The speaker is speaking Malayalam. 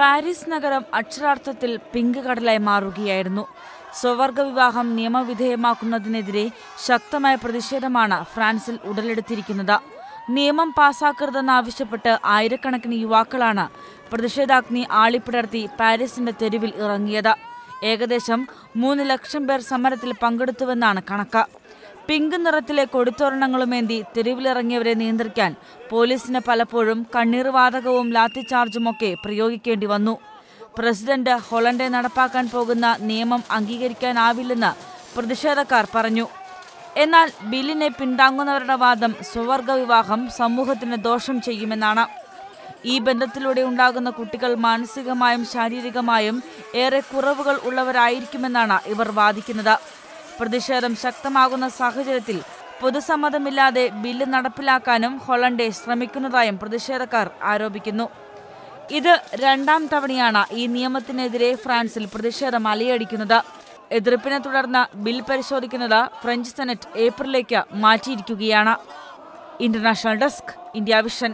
പാരീസ് നഗരം അക്ഷരാർത്ഥത്തിൽ പിങ്ക് കടലായി മാറുകയായിരുന്നു. സ്വവർഗ വിവാഹം നിയമവിധേയമാക്കുന്നതിനെതിരെ ശക്തമായ പ്രതിഷേധമാണ് ഫ്രാൻസിൽ ഉടലെടുത്തിരിക്കുന്നത്. നിയമം പാസാക്കരുതെന്നാവശ്യപ്പെട്ട് ആയിരക്കണക്കിന് യുവാക്കളാണ് പ്രതിഷേധാഗ്നി ആളിപ്പിടർത്തി പാരീസിന്റെ തെരുവിൽ ഇറങ്ങിയത്. ഏകദേശം മൂന്ന് ലക്ഷം പേർ സമരത്തിൽ പങ്കെടുത്തുവെന്നാണ് കണക്ക്. പിങ്ക് നിറത്തിലെ കൊടിത്തോരണങ്ങളുമേന്തി തെരുവിലിറങ്ങിയവരെ നിയന്ത്രിക്കാൻ പോലീസിന് പലപ്പോഴും കണ്ണീർവാതകവും ലാത്തിചാർജുമൊക്കെ പ്രയോഗിക്കേണ്ടി വന്നു. പ്രസിഡന്റ് ഹോളണ്ടെ നടപ്പാക്കാൻ പോകുന്ന നിയമം അംഗീകരിക്കാനാവില്ലെന്ന് പ്രതിഷേധക്കാർ പറഞ്ഞു. എന്നാൽ ബില്ലിനെ പിന്താങ്ങുന്നവരുടെ വാദം സ്വവർഗ വിവാഹം സമൂഹത്തിന് ദോഷം ചെയ്യുമെന്നാണ്. ഈ ബന്ധത്തിലൂടെ ഉണ്ടാകുന്ന കുട്ടികൾ മാനസികമായും ശാരീരികമായും ഏറെ കുറവുകൾ ഉള്ളവരായിരിക്കുമെന്നാണ് ഇവർ വാദിക്കുന്നത്. പ്രതിഷേധം ശക്തമാകുന്ന സാഹചര്യത്തിൽ പൊതുസമ്മതമില്ലാതെ ബില്ല് നടപ്പിലാക്കാനും ഹൊളണ്ടെ ശ്രമിക്കുന്നതായും പ്രതിഷേധക്കാർ ആരോപിക്കുന്നു. ഇത് രണ്ടാം തവണയാണ് ഈ നിയമത്തിനെതിരെ ഫ്രാൻസിൽ പ്രതിഷേധം അലയടിക്കുന്നത്. എതിർപ്പിനെ തുടർന്ന് ബിൽ പരിശോധിക്കുന്നത് ഫ്രഞ്ച് സെനറ്റ് ഏപ്രിലേക്ക് മാറ്റിയിരിക്കുകയാണ്. International desk India vision.